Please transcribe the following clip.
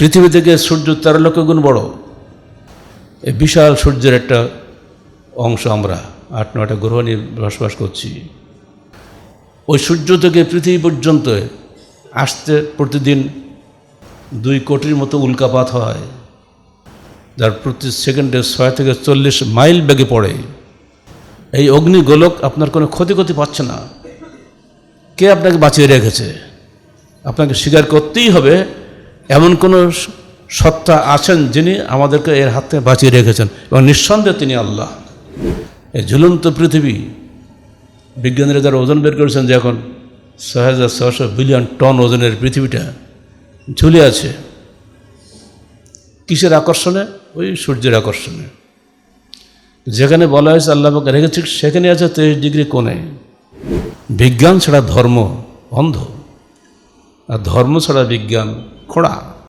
পৃথিবী থেকে সূর্য তেরো লক্ষ গুণ বড়। এই বিশাল সূর্যের একটা অংশ আমরা আট, নয়টা গ্রহ নিয়ে বসবাস করছি। ওই সূর্য থেকে পৃথিবী পর্যন্ত আসতে প্রতিদিন দুই কোটির মতো উল্কাপাত হয়, যার প্রতি সেকেন্ডে ছয় থেকে চল্লিশ মাইল বেগে পড়ে। এই অগ্নিগোলক আপনার কোনো ক্ষতি ক্ষতি পাচ্ছে না। কে আপনাকে বাঁচিয়ে রেখেছে? আপনাকে স্বীকার করতেই হবে এমন কোনো সত্তা আছেন যিনি আমাদেরকে এর হাতে বাঁচিয়ে রেখেছেন এবং নিঃসন্দেহে তিনি আল্লাহ। এই ঝুলন্ত পৃথিবী, বিজ্ঞানীরা যারা ওজন বের করেছেন যে এখন ছয় হাজার ছশো বিলিয়ন টন ওজনের পৃথিবীটা ঝুলে আছে, কিসের আকর্ষণে? ওই সূর্যের আকর্ষণে। যেখানে বলা হয়েছে আল্লাহ রেখেছে সেখানে আছে তেইশ ডিগ্রি কোণে। বিজ্ঞান ছাড়া ধর্ম অন্ধ। আর ধর্ম ছাড়া বিজ্ঞান こら。